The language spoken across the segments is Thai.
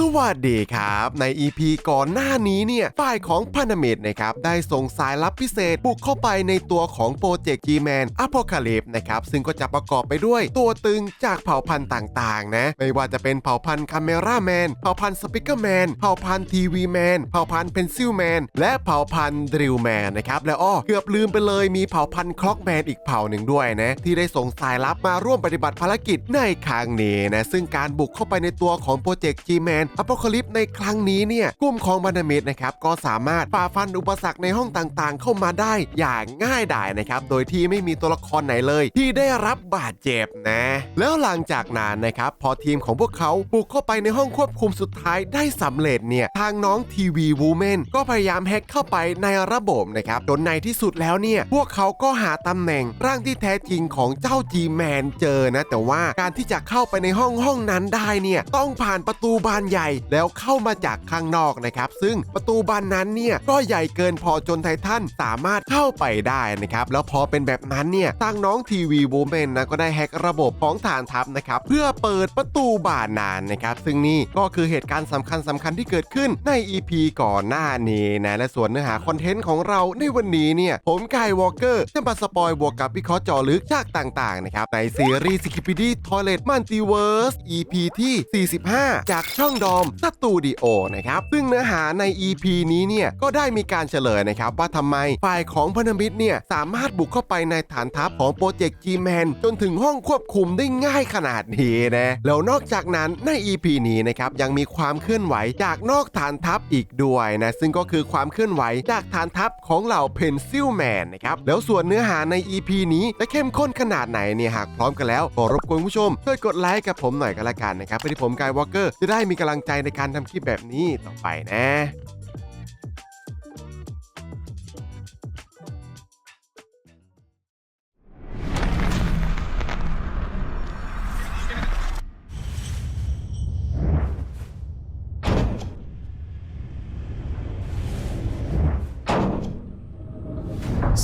สวัสดีครับ ใน EP ก่อนหน้านี้เนี่ย ฝ่ายของพันธมิตรนะครับ ได้ส่งสายลับพิเศษบุกเข้าไปในตัวของโปรเจกต์ G-Man Apocalypse นะครับ ซึ่งก็จะประกอบไปด้วยตัวตึงจากเผ่าพันธุ์ต่างๆ นะ ไม่ว่าจะเป็นเผ่าพันธุ์คาเมราแมนเผ่าพันธุ์สปิเกอร์แมนเผ่าพันธุ์ทีวีแมนเผ่าพันธุ์เพนซิลแมนและเผ่าพันธุ์ดริลแมนนะครับและอ้อเกือบลืมไปเลยมีเผ่าพันธุ์คล็อกแมนอีกเผ่าหนึ่งด้วยนะที่ได้ส่งสายลับมาร่วมปฏิบัติภารกิจในครั้งนี้นะซึ่งการบุกเข้าไปในตัวของโปรเจกต์ G-Man Apocalypse ในครั้งนี้เนี่ยกลุ่มของบันดามิตนะครับก็สามารถฝ่าฟันอุปสรรคในห้องต่างๆ เข้ามาได้อย่างง่ายดายนะครับโดยที่ไม่มีตัวละครไหนเลย ที่ได้รับบาดเจ็บนะ แล้วหลังจากนั้นนะครับพอทีมของพวกเขาบุกเข้าไปในห้องควบคุมสุดท้ายได้สำเร็จเนี่ยทางน้องทีวีวูแมนก็พยายามแฮ็กเข้าไปในระบบนะครับจนในที่สุดแล้วเนี่ยพวกเขาก็หาตำแหน่งร่างที่แท้จริงของเจ้า G-Man เจอนะแต่ว่าการที่จะเข้าไปในห้องห้องนั้นได้เนี่ยต้องผ่านประตูบานใหญ่แล้วเข้ามาจากข้างนอกนะครับ ซึ่งประตูบานนั้นเนี่ยก็ใหญ่เกินพอจนไททันสามารถเข้าไปได้นะครับ แล้วพอเป็นแบบนั้นเนี่ยทางน้องทีวีวูแมนนะก็ได้แฮกระบบของฐานทัพนะครับเพื่อเปิดประตูบานนานนะครับ ซึ่งนี่ก็คือเหตุการณ์สำคัญสำคัญที่เกิดขึ้นใน EP ก่อนหน้านี้นะและส่วนเนื้อหาคอนเทนต์ของเราในวันนี้เนี่ยผมกายวอลเกอร์จะมาสปอยบวกกับวิเคราะห์จอลึกจากต่างๆนะครับในซีรีส์ Skipidi Toilet Multiverse EP ที่ 45 จากช่องดอมสตูดิโอนะครับซึ่งเนื้อหาใน EP นี้เนี่ยก็ได้มีการเฉลยนะครับว่าทำไมฝ่ายของพันธมิตรเนี่ยสามารถบุกเข้าไปในฐานทัพของโปรเจกต์ G-Man จนถึงห้องควบคุมได้ง่ายขนาดนี้นะแล้วนอกจากนั้นใน EP นี้นะครับยังมีความเคลื่อนไหวจากนอกฐานทัพอีกด้วยนะซึ่งก็คือความเคลื่อนไหวจากฐานทัพของเหล่าเพนซิลแมนนะครับแล้วส่วนเนื้อหาใน EP นี้จะเข้มข้นขนาดไหนเนี่ยหากพร้อมกันแล้วขอรบกวนผู้ชมช่วยกดไลค์กับผมหน่อยก็แล้วกันนะครับเพื่อที่ผมกายวอลเกอร์จะได้มีกำลังใจในการทำคลิปแบบนี้ต่อไปนะ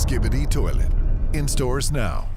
Skibbity Toilet. In stores now.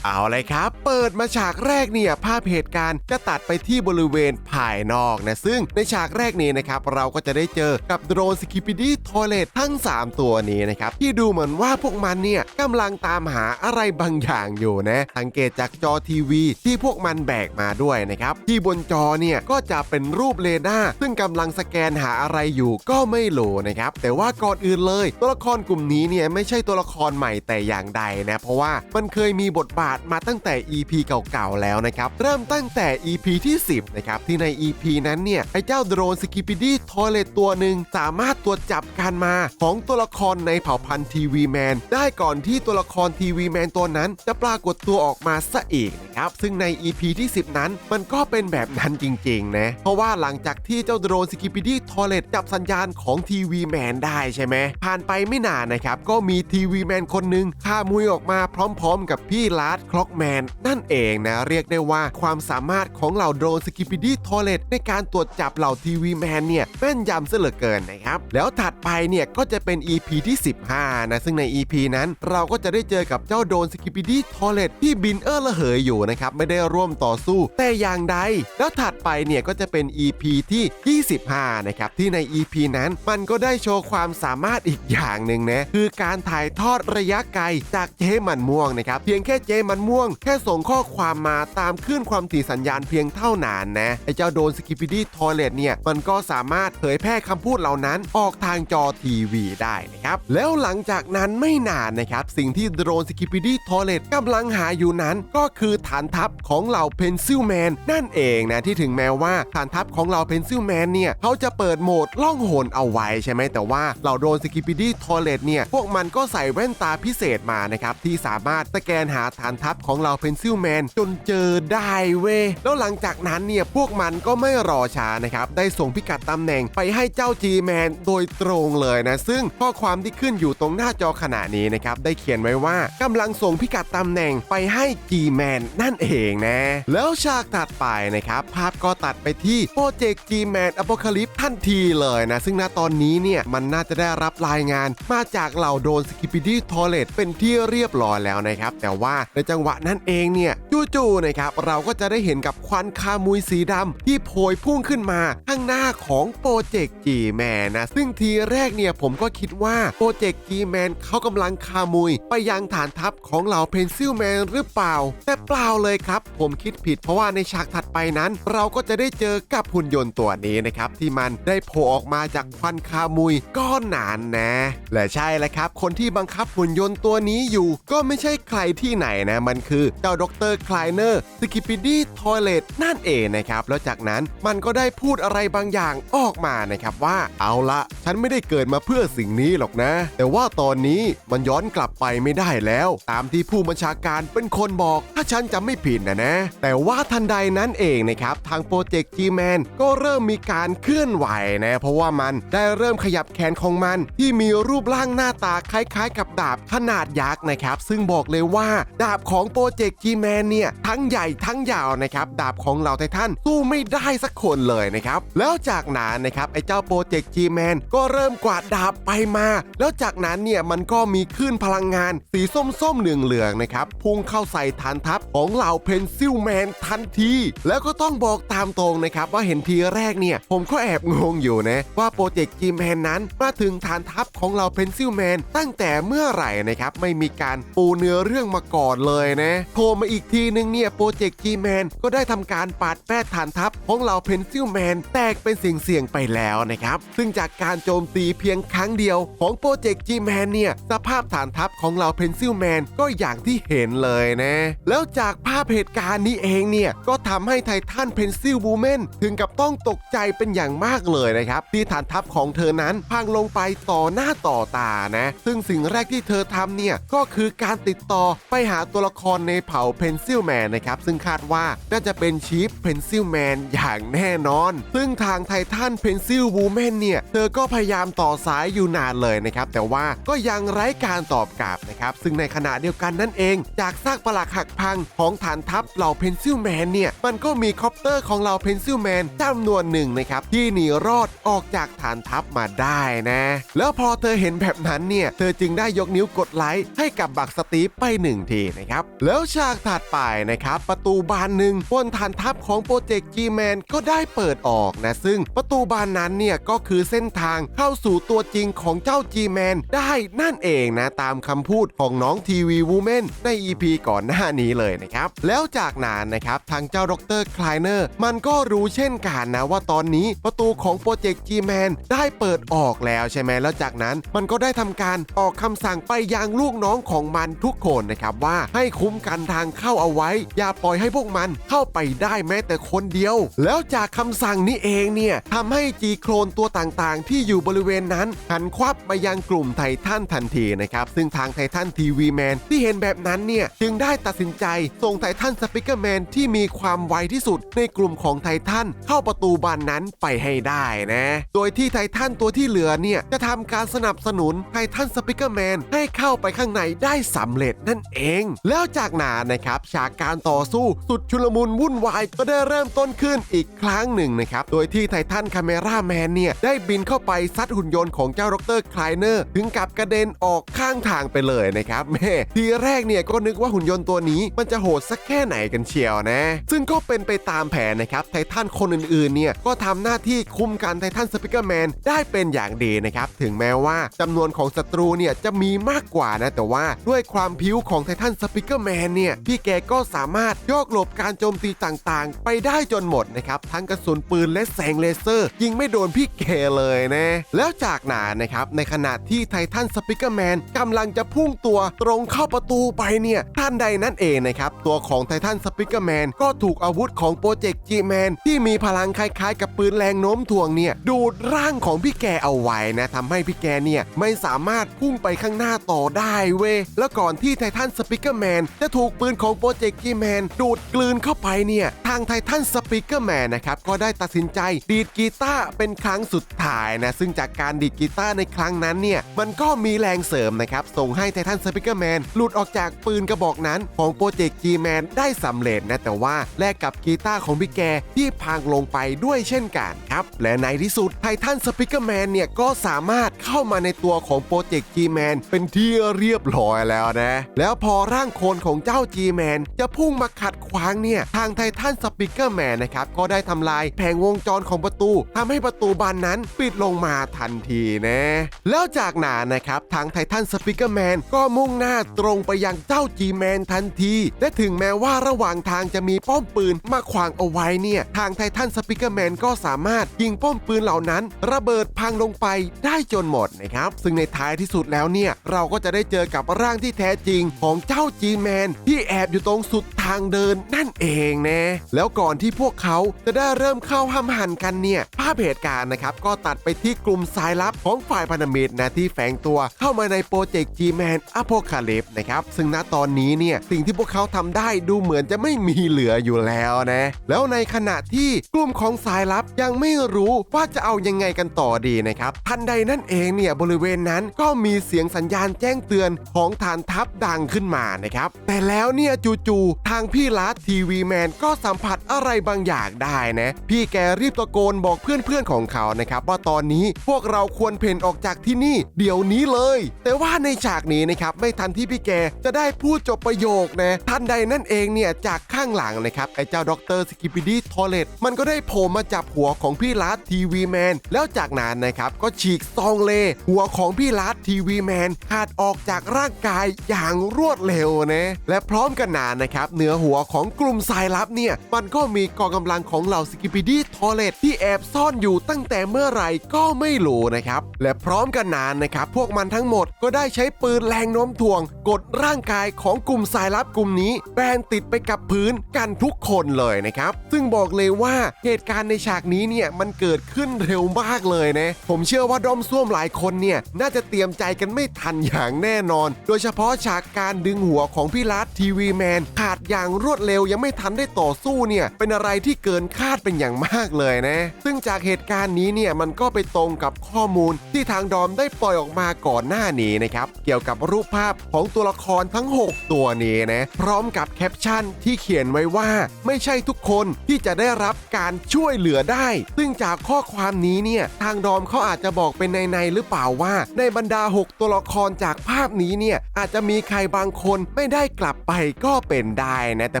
เอาเลยครับ เปิดมาฉากแรกเนี่ยภาพเหตุการณ์จะตัดไปที่บริเวณภายนอกนะซึ่งในฉากแรกนี้นะครับเราก็จะได้เจอกับโดรนสกิปิดี้ทอเลตทั้ง 3 ตัวนี้นะครับที่ดูเหมือนว่าพวกมันเนี่ยกำลังตามหาอะไรบางอย่างอยู่นะสังเกตจากจอทีวี ที่พวกมันแบกมาด้วยนะครับที่บนจอเนี่ยก็จะเป็นรูปเรดาร์ซึ่งกำลังสแกนหาอะไรอยู่ก็ไม่รู้นะครับแต่ว่าก่อนอื่นเลย ตัวละครกลุ่มนี้เนี่ยไม่ใช่ตัวละครใหม่แต่อย่างใดนะเพราะว่ามันเคยมีบทบาทมาตั้งแต่ EP เก่าๆแล้วนะครับ เริ่มตั้งแต่ EP ที่ 10 นะครับ ที่ใน EP นั้นเนี่ย ไอ้เจ้าโดรนสกิปิดี้ทอเลตตัวหนึ่งสามารถตรวจจับการมาของตัวละครในเผ่าพันธุ์ทีวีแมนได้ก่อนที่ตัวละครทีวีแมนตัวนั้นจะปรากฏตัวออกมาซะอีกนะครับ ซึ่งใน EP ที่ 10 นั้นมันก็เป็นแบบนั้นจริงๆนะเพราะว่าหลังจากที่เจ้าโดรนสกิปิดี้ทอเลตจับสัญญาณของทีวีแมนได้ใช่ไหมผ่านไปไม่นานนะครับก็มีทีวีแมนคนหนึ่งข้ามุยออกมาพร้อม ๆ กับพี่ลาร์ดคล็อกแมนนั่นเองนะ เรียกได้ว่าความสามารถของเหล่าโดรนสกิปิดี้ทอเลตในการตรวจจับเหล่าทีวีแมนเนี่ยแม่นยำเหลือเกินนะครับ แล้วถัดไปเนี่ยก็จะเป็น EP ที่ 15 นะ ซึ่งใน EP นั้นเราก็จะได้เจอกับเจ้าโดรนสกิปิดี้ทอเลตที่บินเออร์ระเหยอยู่นะครับไม่ได้ร่วมต่อสู้ แต่อย่างใด แล้วถัดไปเนี่ยก็จะเป็น EP ที่ 25 นะครับที่ใน EP นั้นมันก็ได้โชว์ความสามารถอีกอย่างหนึ่งนะคือการถ่ายทอดระยะไกลจากเจมันม่วงนะครับเพียงแค่เจมนม่วง แค่ส่งข้อความมาตามคลื่นความถี่สัญญาณเพียงเท่านั้นนะไอ้เจ้าโดนสกิปิดี้ทอเลตเนี่ยมันก็สามารถเผยแพร่คำพูดเหล่านั้นออกทางจอทีวีได้นะครับแล้วหลังจากนั้นไม่นานนะครับสิ่งที่โดรนสกิปิดี้ทอเลตกำลังหาอยู่นั้น ก็คือฐานทัพของเหล่าเพนซิลแมนนั่นเองนะที่ถึงแม้ว่าฐานทัพของเหล่าเพนซิลแมนเนี่ยเขาจะเปิดโหมดล่องหนเอาไว้ใช่ไหมแต่ว่าเหล่าโดรนสกิปิดี้ทอเลตเนี่ยพวกมันก็ใส่แว่นตาพิเศษมานะครับที่สามารถสแกนหาฐานทัพของเหล่าเพนซิลแมนจนเจอได้เว้ยแล้วหลังจากนั้นเนี่ยพวกมันก็ไม่รอช้านะครับ ได้ส่งพิกัดตำแหน่งไปให้เจ้า G-Man โดยตรงเลยนะ ซึ่งข้อความที่ขึ้นอยู่ตรงหน้าจอขณะนี้นะครับ ได้เขียนไว้ว่ากำลังส่งพิกัดตำแหน่งไปให้ G-Man นั่นเองนะ แล้วฉากตัดไปนะครับ ภาพก็ตัดไปที่โปรเจกต์ G-Man Apocalypse ทันทีเลยนะ ซึ่งณตอนนี้เนี่ยมันน่าจะได้รับรายงานมาจากเหล่าโดนสกิปิดี้ทอเลตเป็นที่เรียบร้อยแล้วนะครับ แต่ว่าในจังหวะนั้นเองเนี่ยจู่ๆนะครับเราก็จะได้เห็นกับควันคามุยสีดำที่โพยพุ่งขึ้นมาข้างหน้าของโปรเจกต์จีแมนนะซึ่งทีแรกเนี่ยผมก็คิดว่าโปรเจกต์จีแมนเขากำลังคามุย ไปยังฐานทัพของเหล่าเพนซิลแมนหรือเปล่า แต่เปล่าเลยครับ ผมคิดผิดเพราะว่าในฉากถัดไปนั้น เราก็จะได้เจอกับหุ่นยนต์ตัวนี้นะครับที่มันได้โผล่ออกมาจากควันคามุยก้อนหนานนะ และใช่แล้วครับ คนที่บังคับหุ่นยนต์ตัวนี้อยู่ ก็ไม่ใช่ใครที่ไหนนะมันคือเจ้าดรคลายเนอร์สกิป i ดี้ทอยเลตนั่นเองนะครับแล้วจากนั้นมันก็ได้พูดอะไรบางอย่างออกมานะครับว่าเอาละฉันไม่ได้เกิดมาเพื่อสิ่งนี้หรอกนะ แต่ว่าตอนนี้มันย้อนกลับไปไม่ได้แล้ว ตามที่ผู้บัญชาการเป็นคนบอก ถ้าฉันจำไม่ผิดนะนะ แต่ว่าทันใดนั้นเองนะครับทางโปรเจกต์ G-Man ก็เริ่มมีการเคลื่อนไหวนะเพราะว่ามันได้เริ่มขยับแขนของมัน ที่มีรูปร่างหน้าตาคล้ายๆ กับดาบขนาดยักษ์นะครับซึ่งบอกเลยว่าดาบของโปรเจกต์ G-Man เนี่ย ทั้งใหญ่ทั้งยาวนะครับ ดาบของเหล่าไททันสู้ไม่ได้สักคนเลยนะครับ แล้วจากนั้นนะครับ ไอ้เจ้าโปรเจกต์ G-Man ก็เริ่มกวาดดาบไปมา แล้วจากนั้นเนี่ยมันก็มีคลื่นพลังงานสีส้มๆเหลืองๆนะครับ พุ่งเข้าใส่ฐานทัพของเหล่าเพนซิลแมนทันที แล้วก็ต้องบอกตามตรงนะครับ ว่าเห็นทีแรกเนี่ย ผมก็แอบงงอยู่นะ ว่าโปรเจกต์ G-Man นั้นมาถึงฐานทัพของเหล่าเพนซิลแมนตั้งแต่เมื่อไหร่นะครับไม่มีการปูเนื้อเรื่องมาก่อนเลยนะโผล่มาอีกทีนึงเนี่ยโปรเจกต์ G-Man ก็ได้ทำการปาดแป้ฐานทัพของเหล่าเพนซิลแมนแตกเป็นสิ่งเสี่ยงๆไปแล้วนะครับ ซึ่งจากการโจมตีเพียงครั้งเดียวของโปรเจกต์ G-Man เนี่ยสภาพฐานทัพของเหล่าเพนซิลแมนก็อย่างที่เห็นเลยนะ แล้วจากภาพเหตุการณ์นี้เองเนี่ยก็ทำให้ไททันเพนซิลบูแมนถึงกับต้องตกใจเป็นอย่างมากเลยนะครับที่ฐานทัพของเธอนั้นพังลงไปต่อหน้าต่อตานะ ซึ่งสิ่งแรกที่เธอทำเนี่ยก็คือการติดต่อไปหาตัวละครในเผ่าเพนซิลแมนนะครับ ซึ่งคาดว่าน่าจะเป็นชีฟเพนซิลแมนอย่างแน่นอน ซึ่งทางไททันเพนซิลบูแมนเนี่ย เธอก็พยายามต่อสายอยู่นานเลยนะครับ แต่ว่าก็ยังไร้การตอบกลับนะครับ ซึ่งในขณะเดียวกันนั่นเอง จากซากปลักหักพังของฐานทัพเหล่าเพนซิลแมนเนี่ยมันก็มีคอปเตอร์ของเหล่าเพนซิลแมนจำนวนหนึ่งนะครับที่หนีรอดออกจากฐานทัพมาได้นะ แล้วพอเธอเห็นแบบนั้นเนี่ยเธอจึงได้ยกนิ้วกดไลค์ให้กับบักสตีฟไปหนึ่งทีนะครับ แล้วฉากถัดไปนะครับ ประตูบานหนึ่งบนฐานทัพของโปรเจกต์ G-Man ก็ได้เปิดออกนะ ซึ่งประตูบานนั้นเนี่ยก็คือเส้นทางเข้าสู่ตัวจริงของเจ้า G-Man ได้นั่นเองนะ ตามคำพูดของน้องทีวีวูแมนใน EP ก่อนหน้านี้เลยนะครับ แล้วจากนั้นนะครับทางเจ้าดรคลายเนอร์มันก็รู้เช่นกันนะว่าตอนนี้ประตูของโปรเจกต์ G-Man ได้เปิดออกแล้วใช่ไหมแล้วจากนั้นมันก็ได้ทำการออกคำสั่งไปยังลูกน้องของมันทุกคนนะครับว่าใให้คุ้มกันทางเข้าเอาไว้ อย่าปล่อยให้พวกมันเข้าไปได้แม้แต่คนเดียว แล้วจากคำสั่งนี้เองเนี่ยทำให้จีโครนตัวต่างๆ ที่อยู่บริเวณนั้นหันควับมายังกลุ่มไททันทันทีนะครับ ซึ่งทางไททันทีวีแมนที่เห็นแบบนั้นเนี่ยจึงได้ตัดสินใจส่งไททันสปิเกอร์แมนที่มีความไวที่สุดในกลุ่มของไททันเข้าประตูบานนั้นไปให้ได้นะ โดยที่ไททันตัวที่เหลือเนี่ยจะทำการสนับสนุนไททันสปิเกอร์แมนให้เข้าไปข้างในได้สำเร็จนั่นเองแล้วจากนั้นนะครับฉากการต่อสู้สุดชุลมุนวุ่นวายก็ได้เริ่มต้นขึ้นอีกครั้งหนึ่งนะครับ โดยที่ไททันคาเมราแมนเนี่ยได้บินเข้าไปซัดหุ่นยนต์ของเจ้าดรคลายเนอร์ถึงกับกระเด็นออกข้างทางไปเลยนะครับแม่ทีแรกเนี่ยก็นึกว่าหุ่นยนต์ตัวนี้มันจะโหดสักแค่ไหนกันเชียวนะ ซึ่งก็เป็นไปตามแผนนะครับไททันคนอื่นๆเนี่ยก็ทำหน้าที่คุมการไททันสปิเกอร์แมนได้เป็นอย่างดีนะครับถึงแม้ว่าจำนวนของศัตรูเนี่ยจะมีมากกว่านะแต่ว่าด้วยความพิ้วของไททันสปิเกอร์แมนเนี่ยพี่แกก็สามารถโยกหลบการโจมตีต่างๆ ไปได้จนหมดนะครับ ทั้งกระสุนปืนและแสงเลเซอร์ ยิงไม่โดนพี่แกเลยนะแล้วจากนั้นนะครับในขณะที่ไททันสปิกเกอร์แมนกำลังจะพุ่งตัวตรงเข้าประตูไปเนี่ยท่านใดนั่นเองนะครับตัวของไททันสปิกเกอร์แมนก็ถูกอาวุธของโปรเจกต์จีแมนที่มีพลังคล้ายๆ กับปืนแรงโน้มถ่วงเนี่ยดูดร่างของพี่แกเอาไว้นะทำให้พี่แกเนี่ยไม่สามารถพุ่งไปข้างหน้าต่อได้เว้ยแล้วก่อนที่ไททันสปิกเกอร์แมนจะถูกปืนของโปรเจกต์จีแมนดูดกลืนเข้าไปเนี่ย ทางไททันสปิเกอร์แมนนะครับ ก็ได้ตัดสินใจดีดกีตาร์เป็นครั้งสุดท้ายนะ ซึ่งจากการดีดกีตาร์ในครั้งนั้นเนี่ย มันก็มีแรงเสริมนะครับ ส่งให้ไททันสปิเกอร์แมนหลุดออกจากปืนกระบอกนั้นของโปรเจกต์จีแมนได้สำเร็จนะแต่ว่าแลกกับกีตาร์ของพี่แกที่พังลงไปด้วยเช่นกันครับและในที่สุดไททันสปิเกอร์แมนเนี่ยก็สามารถเข้ามาในตัวของโปรเจกต์จีแมนเป็นที่เรียบร้อยแล้วนะ แล้วพอร่างคนของเจ้า G-Man จะพุ่งมาขัดขวางเนี่ย ทางไททันสปิเกอร์แมนนะครับ ก็ได้ทำลายแผงวงจรของประตู ทำให้ประตูบานนั้นปิดลงมาทันทีนะ แล้วจากนั้นนะครับ ทางไททันสปิเกอร์แมนก็มุ่งหน้าตรงไปยังเจ้า G-Man ทันที และถึงแม้ว่าระหว่างทางจะมีป้อมปืนมาขวางเอาไว้เนี่ย ทางไททันสปิเกอร์แมนก็สามารถยิงป้อมปืนเหล่านั้น ระเบิดพังลงไปได้จนหมดนะครับ ซึ่งในท้ายที่สุดแล้วเนี่ย เราก็จะได้เจอกับร่างที่แท้จริงของเจ้า G-Man ที่แอบอยู่ตรงสุดทางเดินนั่นเองนะแล้วก่อนที่พวกเขาจะได้เริ่มเข้าห้ำหันกันเนี่ยภาพเหตุการณ์นะครับก็ตัดไปที่กลุ่มสายลับของฝ่ายพันธมิตรนะที่แฝงตัวเข้ามาในโปรเจกต์ G-Man Apocalypse นะครับซึ่งณตอนนี้เนี่ยสิ่งที่พวกเขาทำได้ดูเหมือนจะไม่มีเหลืออยู่แล้วนะแล้วในขณะที่กลุ่มของสายลับยังไม่รู้ว่าจะเอายังไงกันต่อดีนะครับทันใดนั่นเองเนี่ยบริเวณนั้นก็มีเสียงสัญญาณแจ้งเตือนของฐานทัพดังขึ้นมานะครับ แต่แล้วเนี่ยจู่ๆทางพี่ลัดทีวีแมนก็สัมผัสอะไรบางอย่างได้นะ พี่แกรีบตะโกนบอกเพื่อนๆของเขานะครับว่าตอนนี้พวกเราควรเพ่นออกจากที่นี่เดี๋ยวนี้เลย แต่ว่าในฉากนี้นะครับไม่ทันที่พี่แกจะได้พูดจบประโยคนะทันใดนั่นเองเนี่ยจากข้างหลังนะครับไอ้เจ้าด็อกเตอร์สกิปปิดี้ทอเลตมันก็ได้โผล่มาจับหัวของพี่ลัดทีวีแมนแล้วจากนั้นนะครับก็ฉีกซองเล หัวของพี่ลัดทีวีแมนขาดออกจากร่างกายอย่างรวดเร็วนะ และพร้อมกันนานนะครับเหนือหัวของกลุ่มสายลับเนี่ยมันก็มีกองกำลังของเหล่าสกิปปิดี้ทอเลตที่แอบซ่อนอยู่ตั้งแต่เมื่อไหร่ก็ไม่รู้นะครับและพร้อมกันนานนะครับพวกมันทั้งหมดก็ได้ใช้ปืนแรงโน้มถ่วง กดร่างกายของกลุ่มสายลับกลุ่มนี้แบนติดไปกับพื้นกันทุกคนเลยนะครับซึ่งบอกเลยว่าเหตุการณ์ในฉากนี้เนี่ยมันเกิดขึ้นเร็วมากเลยนะผมเชื่อว่าด้อมส้วมหลายคนเนี่ยน่าจะเตรียมใจกันไม่ทันอย่างแน่นอน โดยเฉพาะฉากการดึงหัวของพี่ลัดทีวีแมนขาดอย่างรวดเร็วยังไม่ทันได้ต่อสู้เนี่ยเป็นอะไรที่เกินคาดเป็นอย่างมากเลยนะ ซึ่งจากเหตุการณ์นี้เนี่ยมันก็ไปตรงกับข้อมูลที่ทางดอมได้ปล่อยออกมาก่อนหน้านี้นะครับเกี่ยวกับรูปภาพของตัวละครทั้ง 6 ตัวนี้นะพร้อมกับแคปชั่นที่เขียนไว้ว่า ไม่ใช่ทุกคนที่จะได้รับการช่วยเหลือได้ ซึ่งจากข้อความนี้เนี่ยทางดอมเขาอาจจะบอกเป็นในในๆหรือเปล่าว่า ในบรรดา 6 ตัวละครจากภาพนี้เนี่ยอาจจะมีใครบางคนไไม่ได้กลับไปก็เป็นได้นะ แต่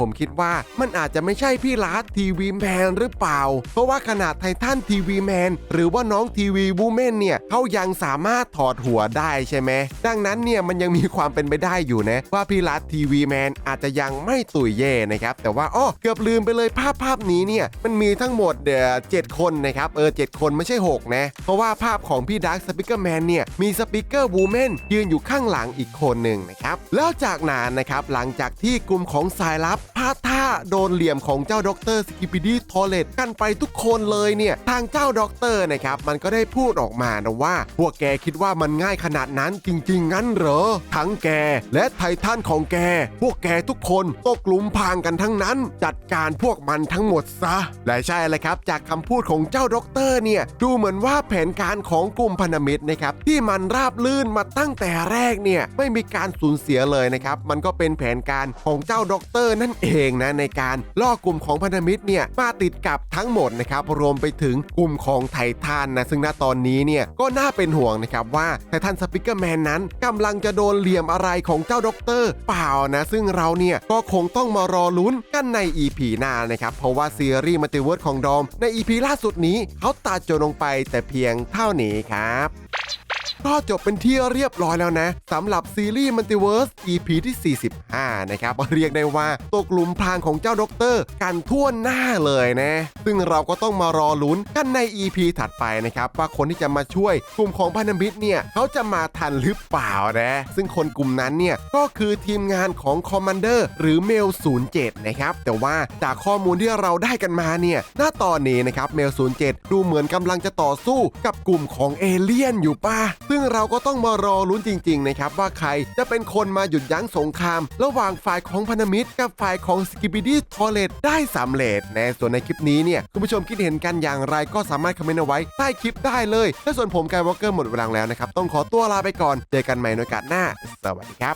ผมคิดว่ามันอาจจะไม่ใช่พี่ลาสทีวีแมนหรือเปล่า เพราะว่าขนาดไททันทีวีแมนหรือว่าน้องทีวีวูแมนเนี่ยเขายังสามารถถอดหัวได้ใช่ไหมดังนั้นเนี่ยมันยังมีความเป็นไปได้อยู่นะ ว่าพี่ลาสทีวีแมนอาจจะยังไม่ตุยเย่นะครับแต่ว่าอ้อเกือบลืมไปเลยภาพภาพนี้เนี่ยมันมีทั้งหมดเดี๋ยวเจ็ดคนนะครับเออเจ็ดคนไม่ใช่ 6 นะ เพราะว่าภาพของพี่ดาร์คสปิเกอร์แมนเนี่ยมีสปิเกอร์วูแมนยืนอยู่ข้างหลังอีกคนหนึ่งนะครับแล้วจากนั้นนะครับ หลังจากที่กลุ่มของสายลับพลาดท่าโดนเหลี่ยมของเจ้าด็อกเตอร์สกิปปิดี้ทอเลตกันไปทุกคนเลยเนี่ย ทางเจ้าด็อกเตอร์นะครับ มันก็ได้พูดออกมานะว่า พวกแกคิดว่ามันง่ายขนาดนั้นจริง ๆ งั้นเหรอ ทั้งแกและไททันของแก พวกแกทุกคนตกหลุมพรางกันทั้งนั้น จัดการพวกมันทั้งหมดซะ และใช่เลยครับ จากคำพูดของเจ้าด็อกเตอร์เนี่ยดูเหมือนว่าแผนการของกลุ่มพันธมิตรนะครับที่มันราบลื่นมาตั้งแต่แรกเนี่ยไม่มีการสูญเสียเลยนะครับมันก็เป็นแผนการของเจ้าด็อกเตอร์นั่นเองนะในการล่อกลุ่มของพันธมิตรเนี่ยมาติดกับทั้งหมดนะครับรวมไปถึงกลุ่มของไททันนะซึ่งณตอนนี้เนี่ยก็น่าเป็นห่วงนะครับว่าไททันสปิเกอร์แมนนั้นกำลังจะโดนเหลี่ยมอะไรของเจ้าด็อกเตอร์เปล่านะซึ่งเราเนี่ยก็คงต้องมารอลุ้นกันใน EP หน้านะครับเพราะว่าซีรีส์มัลติเวิร์สของดอมใน EP ล่าสุดนี้เขาตัดจบลงไปแต่เพียงเท่านี้ครับ ก็จบเป็นที่เรียบร้อยแล้วนะสำหรับซีรีส์มัลติเวิร์ส EP ที่ 45 นะครับเรียกได้ว่าตกหลุมพรางของเจ้าด็อกเตอร์กันทั่วหน้าเลยนะ ซึ่งเราก็ต้องมารอลุ้นกันใน EP ถัดไปนะครับ ว่าคนที่จะมาช่วยกลุ่มของพันธมิตรเนี่ย เขาจะมาทันหรือเปล่านะ ซึ่งคนกลุ่มนั้นเนี่ย ก็คือทีมงานของคอมมานเดอร์หรือเมล 07 นะครับ แต่ว่าจากข้อมูลที่เราได้กันมาเนี่ยหน้าตอนนี้นะครับเมล 07 ดูเหมือนกำลังจะต่อสู้กับกลุ่มของเอเลี่ยนอยู่ป่ะซึ่งเราก็ต้องมารอลุ้นจริงๆนะครับว่าใครจะเป็นคนมาหยุดยั้งสงคราม ระหว่างฝ่ายของพันธมิตร กับฝ่ายของสกิบิดี้ทอเลตได้สำเร็จในส่วนในคลิปนี้เนี่ยคุณผู้ชมคิดเห็นกันอย่างไรก็สามารถคอมเมนต์เอาไว้ใต้คลิปได้เลยและส่วนผมกายวอลเกอร์หมดเวลาแล้วนะครับต้องขอตัวลาไปก่อนเจอกันใหม่ในโอกาสหน้า สวัสดีครับ